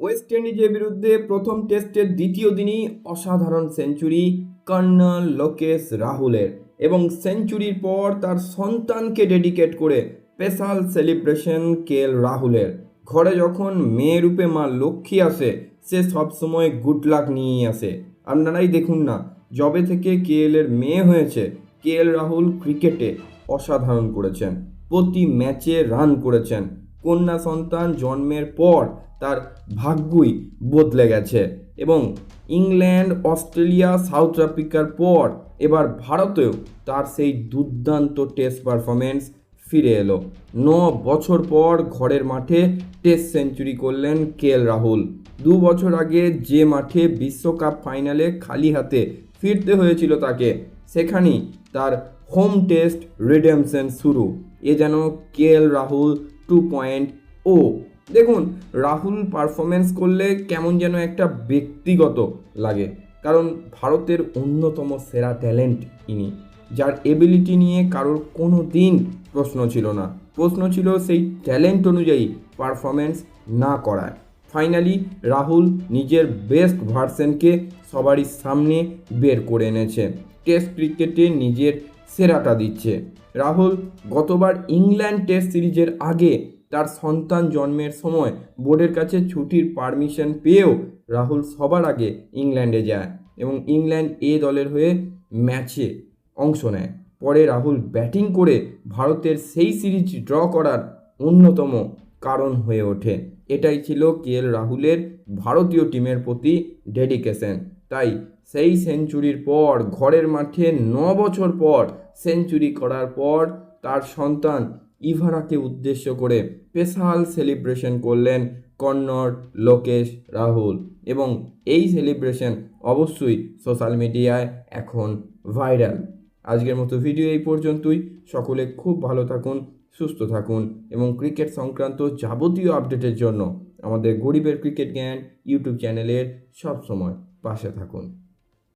West ইন্ডিজের বিরুদ্ধে প্রথম টেস্টের দ্বিতীয় দিনই অসাধারণ সেঞ্চুরি কর্নাল লোকেশ রাহুলের এবং সেঞ্চুরির পর তার সন্তানকে ডেডিকেট করে স্পেশাল সেলিব্রেশন কে এল রাহুলের। ঘরে যখন মেয়ে রূপে মা লক্ষ্মী আসে, সে সবসময় গুড লাক নিয়েই আসে। আপনারাই দেখুন না জবে থেকে কে এর মেয়ে হয়েছে কে এল রাহুল ক্রিকেটে অসাধারণ করেছেন। প্রতি ম্যাচে রান করেছেন। কন্যা সন্তান জন্মের পর তার ভাগ্যই বদলে গেছে এবং ইংল্যান্ড, অস্ট্রেলিয়া, সাউথ আফ্রিকার পর এবার ভারতেও তার সেই দুর্দান্ত টেস্ট পারফরমেন্স ফিরে এলো। ন বছর পর ঘরের মাঠে টেস্ট সেঞ্চুরি করলেন কে এল রাহুল। দু বছর আগে যে মাঠে বিশ্বকাপ ফাইনালে খালি হাতে ফিরতে হয়েছিল তাকে, সেখানেই তার হোম টেস্ট রিডেমশন শুরু। এ যেন K L Rahul two point O দেখুন, রাহুল পারফরমেন্স করলে কেমন যেন একটা ব্যক্তিগত লাগে। কারণ ভারতের অন্যতম সেরা ট্যালেন্ট ইনি, যার এবিলিটি নিয়ে কারোর কোনো দিন প্রশ্ন ছিল না। প্রশ্ন ছিল সেই ট্যালেন্ট অনুযায়ী পারফরমেন্স না করায় ফাইনালি রাহুল নিজের বেস্ট ভার্সনকে সবারই সামনে বের করে এনেছে। টেস্ট ক্রিকেটে নিজের সেরাটা দিচ্ছে। রাহুল, গতবার ইংল্যান্ড টেস্ট সিরিজের আগে তার সন্তান জন্মের সময় বোর্ডের কাছে ছুটির পারমিশন পেয়েও রাহুল সবার আগে ইংল্যান্ডে যায় এবং ইংল্যান্ড এ দলের হয়ে ম্যাচে অংশ নেয়। পরে রাহুল ব্যাটিং করে ভারতের সেই সিরিজ ড্র করার অন্যতম কারণ হয়ে ওঠে। এটাই ছিল কে রাহুলের ভারতীয় টিমের প্রতি ডেডিকেশন। তাই সেই সেঞ্চুরির পর, ঘরের মাঠে ন বছর পর সেঞ্চুরি করার পর তার সন্তান ইভারাকে উদ্দেশ্য করে স্পেশাল সেলিব্রেশন করলেন কন্নড়, লোকেশ, রাহুল এবং এই সেলিব্রেশন অবশ্যই সোশ্যাল মিডিয়ায় এখন ভাইরাল। আজকের মতো ভিডিও এই পর্যন্তই। সকলে খুব ভালো থাকুন, সুস্থ থাকুন এবং ক্রিকেট সংক্রান্ত যাবতীয় আপডেটের জন্য আমাদের গরিবের ক্রিকেট জ্ঞান ইউটিউব চ্যানেলের সবসময় পাশে থাকুন।